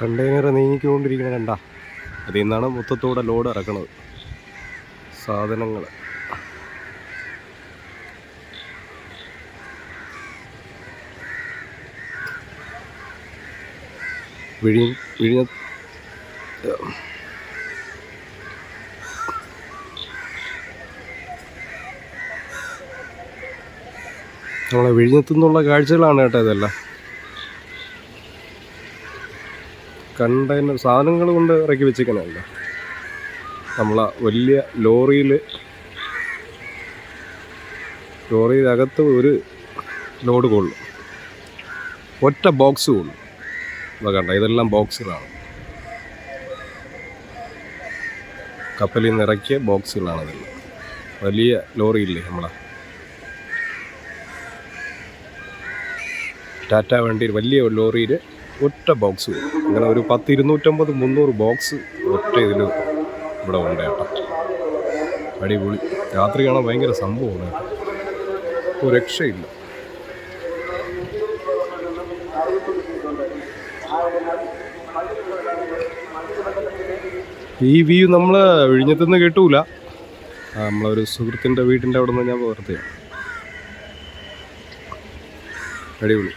Container നീങ്ങിക്കൊണ്ടിരിക്കണ കണ്ട. അതിൽ നിന്നാണ് മൊത്തത്തോടെ ലോഡ് ഇറക്കണത്. സാധനങ്ങൾ. വിഴി വിഴിഞ്ഞ നമ്മളെ വിഴിഞ്ഞത്തുനിന്നുള്ള കാഴ്ചകളാണ് കേട്ടോ ഇതെല്ലാം. കണ്ടെയ്നർ സാധനങ്ങൾ കൊണ്ട് ഇറക്കി വെച്ചേക്കണല്ല നമ്മളെ വലിയ ലോറിയിൽ ലോറിയിലകത്ത് ഒരു ലോഡ് കൊള്ളും. ഒറ്റ ബോക്സ് കൊള്ളും. ഇതാ കണ്ട ഇതെല്ലാം ബോക്സുകളാണ് കപ്പലിൽ നിന്ന് ഇറക്കിയ ബോക്സുകളാണ് ഇതെല്ലാം. വലിയ ലോറിയില്ലേ നമ്മളെ? ടാറ്റ വണ്ടിയിൽ വലിയ ലോറിയിൽ ഒറ്റ ബോക്സ് അങ്ങനെ ഒരു പത്ത് ഇരുന്നൂറ്റമ്പത് മുന്നൂറ് ബോക്സ് ഒറ്റ ഇതിൽ ഇവിടെ ഉണ്ട് കേട്ടോ. അടിപൊളി. രാത്രി കാണാൻ ഭയങ്കര സംഭവമാണ് ഇപ്പോൾ രക്ഷയില്ല. ഈ വ്യൂ നമ്മൾ വിഴിഞ്ഞത്തുനിന്ന് കിട്ടൂല. നമ്മളൊരു സുഹൃത്തിന്റെ വീട്ടിന്റെ അവിടെ നിന്ന് ഞാൻ പുറത്തെയാണ് അടിപൊളി.